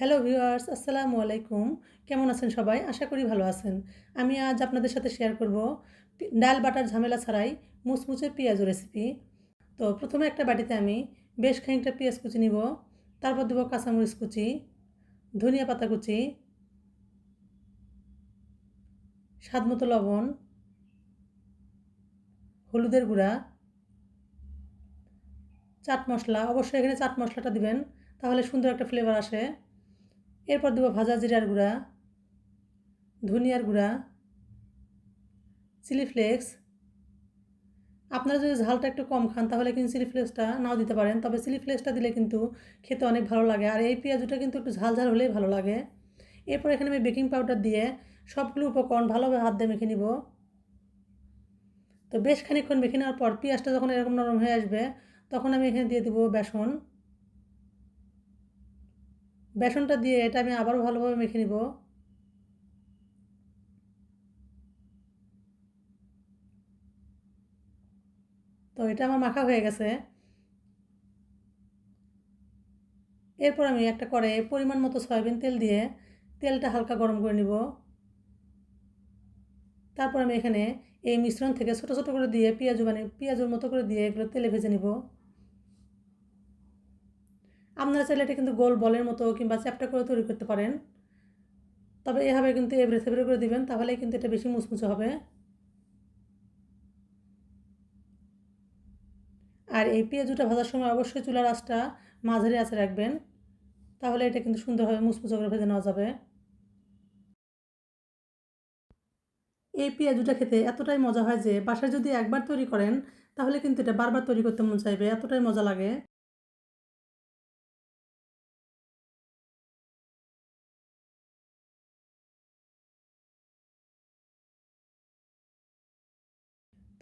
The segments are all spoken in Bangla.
হ্যালো ভিউয়ার্স আসসালামু আলাইকুম। কেমন আছেন সবাই? আশা করি ভালো আছেন। আমি আজ আপনাদের সাথে শেয়ার করব ডাল বাটার ঝামেলা ছাড়াই মুচমুচে পেঁয়াজ রেসিপি তো প্রথমে একটা বাটিতে আমি বেশ খানিকটা পেঁয়াজ কুচি নিব। তারপর দেবো কাঁচামরিচ কুচি, ধনিয়া পাতা কুচি স্বাদ মতো লবণ, হলুদের গুঁড়া, চাট মশলা। অবশ্যই এখানে চাট মশলাটা দিবেন, তাহলে সুন্দর একটা ফ্লেভার আসে। এরপর দেবো ভাজা জিরার গুঁড়া, ধনিয়ার গুঁড়া, চিলি ফ্লেক্স। আপনারা যদি ঝালটা একটু কম খান, তাহলে কিন্তু চিলি ফ্লেক্সটা নাও দিতে পারেন। তবে চিলি ফ্লেক্সটা দিলে কিন্তু খেতে অনেক ভালো লাগে। আর এই পেঁয়াজুটা কিন্তু একটু ঝাল ঝাল হলেই ভালো লাগে। এরপর এখানে আমি বেকিং পাউডার দিয়ে সবগুলো উপকরণ ভালোভাবে হাত দিয়ে মেখে নিব। তো বেশ খানিকক্ষণ মেখে নেওয়ার পর পেঁয়াজটা যখন এরকম নরম হয়ে আসবে, তখন আমি এখানে দিয়ে দেবো বেসন। বেসনটা দিয়ে এটা আমি আবারও ভালোভাবে মেখে নিব। তো এটা আমার মাখা হয়ে গেছে। এরপর আমি একটা কড়াইয়ে পরিমাণ মতো সয়াবিন তেল দিয়ে তেলটা হালকা গরম করে নিব। তারপর আমি এখানে এই মিশ্রণ থেকে ছোটো ছোটো করে দিয়ে পেঁয়াজু মানে পেঁয়াজুর মতো করে দিয়ে এগুলো তেলে ভেজে নিব। আপনারা চাইলে এটা কিন্তু গোল বলের মতো কিংবা চ্যাপটা করে তৈরি করতে পারেন। তবে এভাবে কিন্তু এবড়ে থেবড়ে করে দিবেন তাহলে কিন্তু এটা বেশি মুচমুচে হবে। আর এই পেঁয়াজুটা ভাজার সময় অবশ্যই চুলার আঁচটা মাঝারি আঁচে রাখবেন, তাহলে এটা কিন্তু সুন্দরভাবে মুচমুচে করে ভেজে নেওয়া যাবে। এই পেঁয়াজুটা খেতে এতটাই মজা হয় যে বাসায় যদি একবার তৈরি করেন, তাহলে কিন্তু এটা বারবার তৈরি করতে মন চাইবে, এতটাই মজা লাগে।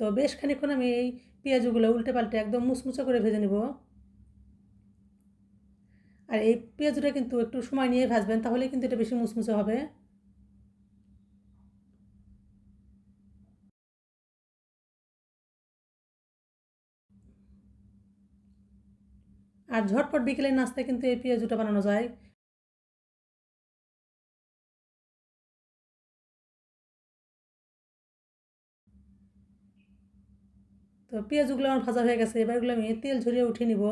তো বেশ খানিকক্ষণ আমি এই পেঁয়াজগুলো উল্টে পাল্টে একদম মুচমুচে করে ভেজে নেব। আর এই পেঁয়াজটা কিন্তু একটু সময় নিয়ে ভাজবেন তাহলে কিন্তু এটা বেশি মুচমুচে হবে। আর ঝটপট বিকেলের নাস্তায় কিন্তু এই পেঁয়াজুটা বানানো যায়। তো পেঁয়াজগুলো আমার ভাজা হয়ে গেছে, এবার এগুলো আমি তেল ঝরিয়ে উঠিয়ে নিব।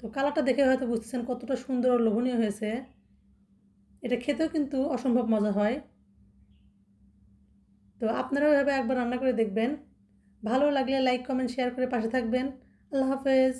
তো কালারটা দেখে হয়তো বুঝতেছেন কতটা সুন্দর ও লোভনীয় হয়েছে। এটা খেতেও কিন্তু অসম্ভব মজা হয়। তো আপনারাও এভাবে একবার রান্না করে দেখবেন। ভালো লাগলে লাইক কমেন্ট শেয়ার করে পাশে থাকবেন। আল্লাহ হাফেজ।